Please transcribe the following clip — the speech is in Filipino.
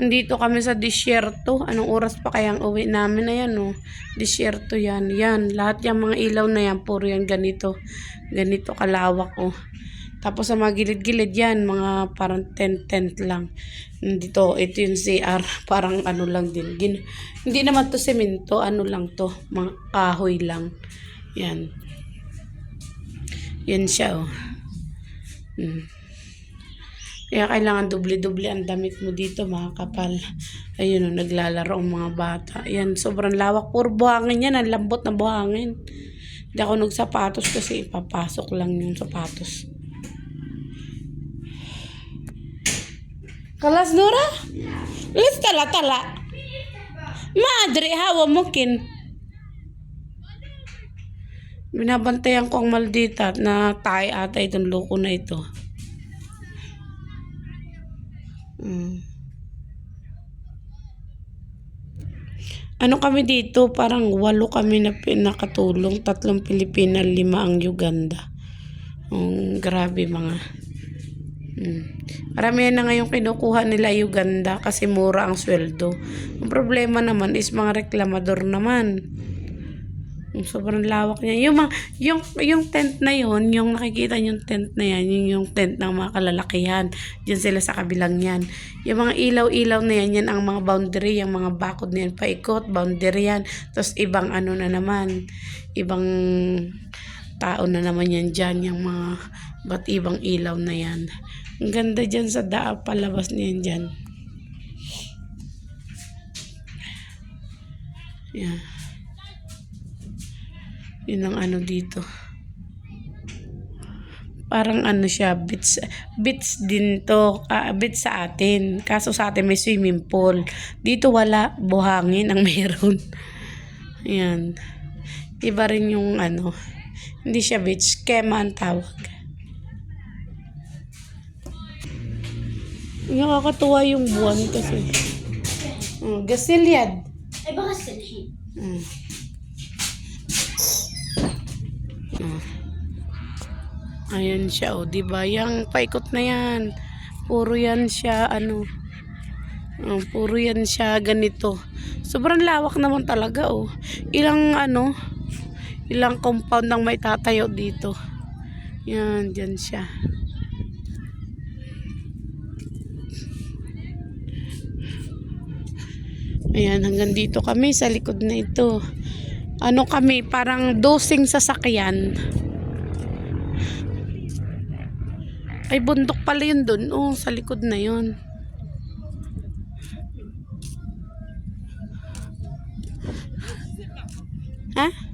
Dito kami sa disyerto. Anong oras pa kayang uwi namin? Ayan oh. Disyerto yan. Yan. Lahat yung mga ilaw na yan. Puro yan ganito. Ganito kalawak oh. Tapos sa mga gilid-gilid yan. Mga parang tent-tent lang. Dito, ito yung CR. Parang ano lang din. Gin hindi naman to semento. Ano lang to. Mga kahoy lang. Yan. Yan siya oh. Hmm. Kaya kailangan doble-doble ang damit mo dito mga kapal. Ayun o, naglalaro ang mga bata. Yan, sobrang lawak. Puro buhangin yan. Ang lambot na buhangin. Hindi ako nagsapatos kasi ipapasok lang yung sapatos. Kalas Nora? Let's tala tala. Madre, hawa mo kin. Binabantayan ko ang maldita na tayo ata itong loko na ito. Mm. Ano kami dito? Parang walo kami na pinakatulong. Tatlong Pilipina, lima ang Uganda. Um, grabe mga. Mm. Marami na ngayong kinukuha nila Uganda kasi mura ang sweldo. Ang problema naman is mga reklamador naman. Sobrang lawak niya. Yung, yung, yung tent na yun, yung nakikita yung tent na yan, yung, yung tent ng mga kalalakihan. Diyan sila sa kabilang yan. Yung mga ilaw-ilaw na yan, yan ang mga boundary, yung mga bakod na yan, paikot, boundary yan. Tapos ibang ano na naman, ibang tao na naman yan dyan, yung mga ba't ibang ilaw na yan. Ang ganda dyan sa daa, palabas niyan dyan. Yeah. Yun ang ano dito. Parang ano siya, beach, beach din to, ah, beach sa atin. Kaso sa atin may swimming pool. Dito wala, buhangin ang meron. Yan. Iba rin yung ano, hindi siya beach, kema ang tawag. Nakakatuwa yung buwan kasi. Oh, gasilyad. Ay, baka silhin. Mm. Ah. Ayan siya, oh, 'di ba? Yang paikot na 'yan. Puro 'yan siya ano. Oh, puro 'yan siya ganito. Sobrang lawak naman talaga, oh. Ilang ano, ilang compound ang may tatayo dito. Yan, diyan siya. Ayan, hanggang dito kami sa likod na ito. Ano kami, parang dosing sasakyan. Ay, bundok pala yun dun. Oh, sa likod na yun. Ha?